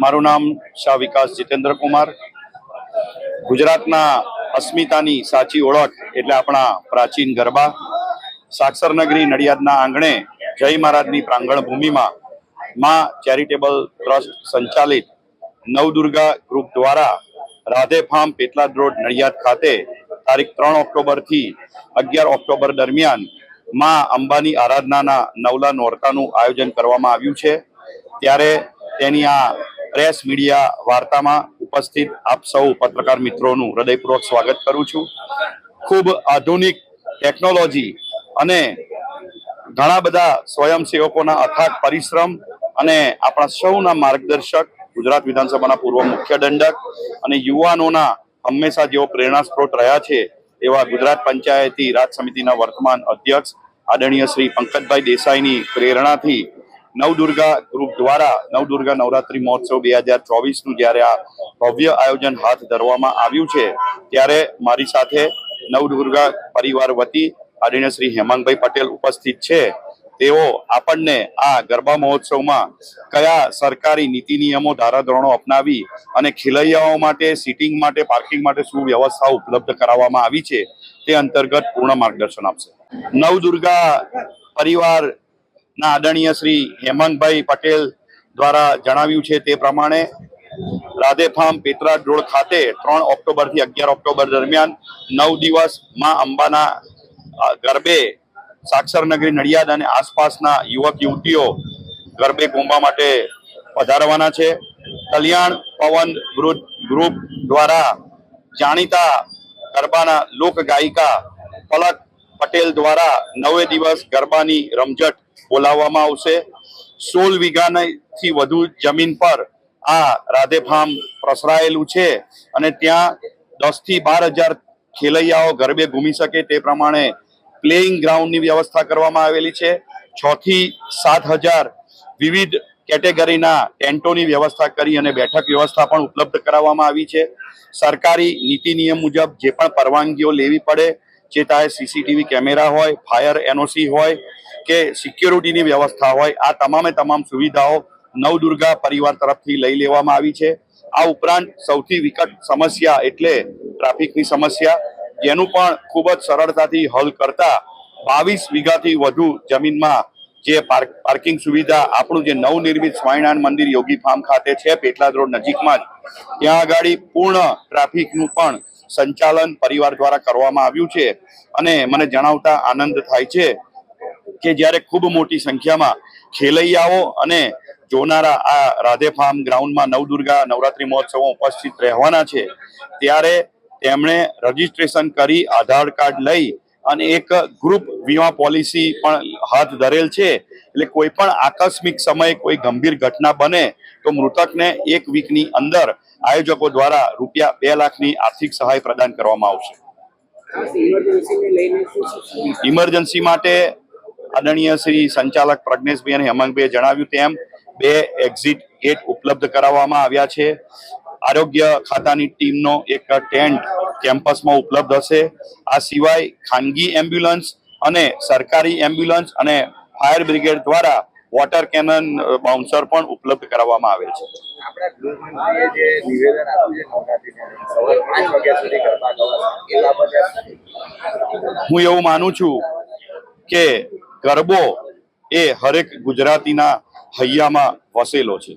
મારું નામ શાહ વિકાસ જીતેન્દ્ર કુમાર. ગુજરાતના અસ્મિતાની સાચી ઓળખ એટલે આપણા પ્રાચીન ગરબા. સાક્ષર નગરી નડિયાદના આંગણે જય મહારાજની પ્રાંગણ ભૂમિમાં માં ચેરિટેબલ ટ્રસ્ટ સંચાલિત નવદુર્ગા ગ્રુપ દ્વારા રાધે ફાર્મ પેટલાદ રોડ નડિયાદ ખાતે તારીખ ત્રણ ઓક્ટોબરથી અગિયાર ઓક્ટોબર દરમિયાનમાં અંબાની આરાધનાના નવલા નોરતાનું આયોજન કરવામાં આવ્યું છે. ત્યારે તેની આ પ્રેસ મીડિયા વાર્તામાં ઉપસ્થિત આપ સૌ પત્રકાર મિત્રોનું હૃદયપૂર્વક સ્વાગત કરું છું. ખૂબ આધુનિક ટેકનોલોજી અને ઘણા બધા સ્વયંસેવકોના અથાગ પરિશ્રમ અને આપણા સૌના માર્ગદર્શક, ગુજરાત વિધાનસભાના પૂર્વ મુખ્ય દંડક અને યુવાનોના હંમેશા જેઓ પ્રેરણા સ્ત્રોત રહ્યા છે, એવા ગુજરાત પંચાયતી રાજ સમિતિના વર્તમાન અધ્યક્ષ આદરણીય શ્રી પંકજભાઈ દેસાઈની પ્રેરણાથી નવદુર્ગા ગ્રુપ દ્વારા નવદુર્ગા નવરાત્રી મહોત્સવ બે હજાર ચોવીસનું જ્યારે આ ભવ્ય આયોજન હાથ ધરવામાં આવ્યું છે, ત્યારે મારી સાથે નવદુર્ગા પરિવાર વતી આદરણીય શ્રી હેમાંગભાઈ પટેલ ઉપસ્થિત છે. તેઓ આપણને આ ગરબા મહોત્સવમાં કયા સરકારી નીતિ નિયમો, ધારાધોરણો અપનાવી અને ખેલૈયાઓ માટે, સીટિંગ માટે, પાર્કિંગ માટે શું વ્યવસ્થા ઉપલબ્ધ કરાવવામાં આવી છે, તે અંતર્ગત પૂર્ણ માર્ગદર્શન આપશે. નવદુર્ગા પરિવારના આદરણીય શ્રી હેમંતભાઈ પટેલ દ્વારા જણાવ્યું છે તે પ્રમાણે રાધે ફાર્મ પેતરા રોડ ખાતે ત્રણ ઓક્ટોબરથી અગિયાર ઓક્ટોબર દરમિયાન નવ દિવસમાં અંબાના ગરબે સાક્ષરનગરી નડિયાદ અને આસપાસના યુવક યુવતીઓ ગરબે ઘૂમવા માટે પધારવાના છે. કલ્યાણ પવન ગ્રુપ દ્વારા જાણીતા ગરબાના લોક ગાયિકા પલક પટેલ દ્વારા નવે દિવસ ગરબાની રમઝટ બોલાવવામાં આવશે. સોળ વીઘાથી વધુ જમીન પર આ રાધે ફાર્મ પ્રસરાયેલું છે અને ત્યાં દસથી બાર હજાર ખેલૈયાઓ ગરબે ઘૂમી શકે તે પ્રમાણે પ્લેઇંગ ગ્રાઉન્ડની વ્યવસ્થા કરવામાં આવેલી છે. છ થી સાત હજાર વિવિધ કેટેગરીના ટેન્ટોની વ્યવસ્થા કરી અને બેઠક વ્યવસ્થા પણ ઉપલબ્ધ કરાવવામાં આવી છે. સરકારી નીતિ નિયમ મુજબ જે પણ પરવાનગીઓ લેવી પડે જે તારે સીસીટીવી કેમેરા હોય, ફાયર એનઓસી હોય કે સિક્યોરિટીની વ્યવસ્થા હોય, આ તમામે તમામ સુવિધાઓ નવદુર્ગા પરિવાર તરફથી લઈ લેવામાં આવી છે. આ ઉપરાંત સૌથી વિકટ સમસ્યા એટલે ટ્રાફિકની સમસ્યા, જેનું પણ ખૂબ જ સરળતાથી હલ કરતા બાવીસ વીઘાથી વધુ જમીનમાં જે પાર્ક, પાર્કિંગ સુવિધા, આપણું જે નવનિર્મિત સ્વામિનારાયણ મંદિર યોગી ફાર્મ ખાતે છે, પેટલાદ રોડ નજીકમાં જ. ત્યાં આગળ પૂર્ણ ટ્રાફિકનું પણ સંચાલન પરિવાર દ્વારા કરવામાં આવ્યું છે અને મને જણાવતા આનંદ થાય છે કે જ્યારે ખૂબ મોટી સંખ્યામાં ખેલૈયાઓ અને જોનારા આ રાધે ફાર્મ ગ્રાઉન્ડમાં નવદુર્ગા નવરાત્રી મહોત્સવ ઉપસ્થિત રહેવાના છે, ત્યારે તેમણે રજીસ્ટ્રેશન કરી આધાર કાર્ડ લઈ અને એક ગ્રુપ વીમા પોલિસી પણ હાથ ધરેલ છે. એટલે કોઈ પણ આકસ્મિક સમયે કોઈ ગંભીર ઘટના બને તો મૃતકને એક વીકની અંદર આયોજકો દ્વારા રૂપિયા બે લાખની આર્થિક સહાય પ્રદાન કરવામાં આવશે. ઇમરજન્સી માટે આદરણીય શ્રી સંચાલક પ્રજ્ઞેશભાઈ અને હેમાંગભાઈએ જણાવ્યું તેમ, બે એક્ઝિટ ગેટ ઉપલબ્ધ કરાવવામાં આવ્યા છે. આરોગ્ય ખાતાની ટીમનો એક ટેન્ટ કેમ્પસમાં ઉપલબ્ધ હશે. આ સિવાય ખાનગી એમ્બ્યુલન્સ અને સરકારી એમ્બ્યુલન્સ અને ફાયર બ્રિગેડ દ્વારા વોટર કેનન બાઉન્સર પણ ઉપલબ્ધ કરાવવામાં આવેલ છે. હું એવું માનું છું કે ગરબો એ હરેક ગુજરાતીના હૈયામાં વસેલો છે.